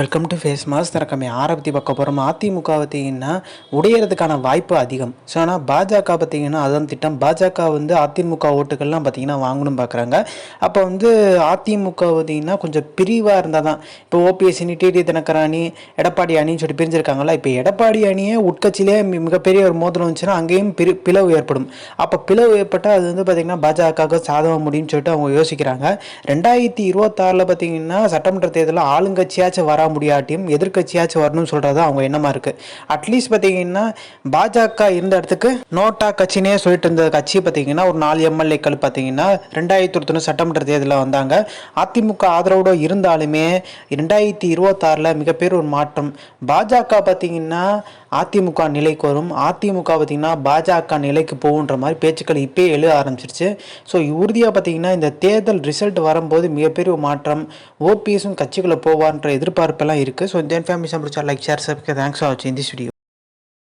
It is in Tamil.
வெல்கம் டு ஃபேஸ் மாஸ் திறக்கமே ஆரை பற்றி பார்க்க போகிறோம் அதிமுக பார்த்தீங்கன்னா உடையிறதுக்கான வாய்ப்பு அதிகம். ஸோ ஆனால் பாஜக பார்த்தீங்கன்னா அதான் திட்டம். பாஜக வந்து அதிமுக ஓட்டுகள்லாம் பார்த்தீங்கன்னா வாங்கணும் பார்க்குறாங்க அப்போ வந்து அதிமுக பார்த்தீங்கன்னா கொஞ்சம் பிரிவாக இருந்தால் தான். இப்போ ஓபிஎஸ்னி அணி டிடி தினகரன் எடப்பாடி அணின்னு சொல்லி பிரிஞ்சிருக்காங்களா இப்போ எடப்பாடி அணியே உட்கட்சியிலே மிகப்பெரிய ஒரு மோதிரம் வந்துச்சுன்னா அங்கேயும் பிரி பிளவு ஏற்படும். அப்போ பிளவு ஏற்பட்டால் அது வந்து பார்த்திங்கன்னா பாஜகவுக்கு சாதக முடியும்னு சொல்லிட்டு அவங்க யோசிக்கிறாங்க. ரெண்டாயிரத்தி இருபத்தாறில் பார்த்தீங்கன்னா சட்டமன்ற தேர்தலில் ஆளுங்கட்சியாச்சும் வர முடியாட்டியும் எதிர்க்கட்சியாச்சும் வரணும்னு சொல்கிறது அவங்க எண்ணமாக இருக்குது அட்லீஸ்ட் பார்த்தீங்கன்னா பாஜக இருந்த இடத்துக்கு நோட்டா கட்சினே சொல்லிட்டு இருந்த கட்சி பார்த்தீங்கன்னா ஒரு நாலு எம்எல்ஏக்கள் பார்த்தீங்கன்னா ரெண்டாயிரத்தி ஒருத்தொன்று சட்டமன்ற தேர்தலில் வந்தாங்க. அதிமுக ஆதரவோடு இருந்தாலுமே ரெண்டாயிரத்தி இருபத்தாறில் மிகப்பெரிய ஒரு மாற்றம். பாஜக பார்த்தீங்கன்னா அதிமுக நிலைக்கு வரும். அதிமுக பார்த்தீங்கன்னா பாஜக நிலைக்கு போகுன்ற மாதிரி பேச்சுக்கள் இப்போயே எழுத ஆரம்பிச்சிருச்சு. ஸோ உறுதியாக பார்த்தீங்கன்னா இந்த தேர்தல் ரிசல்ட் வரும்போது மிகப்பெரிய ஒரு மாற்றம் ஓபிஎஸும் கட்சிக்குள்ளே போவான்ற எதிர்பார்ப்பெல்லாம் இருக்குது ஸோ இந்த ஃபேமிலி பிடிச்சா like share subscribe thanks for வாட்சிங் திஸ் வீடியோ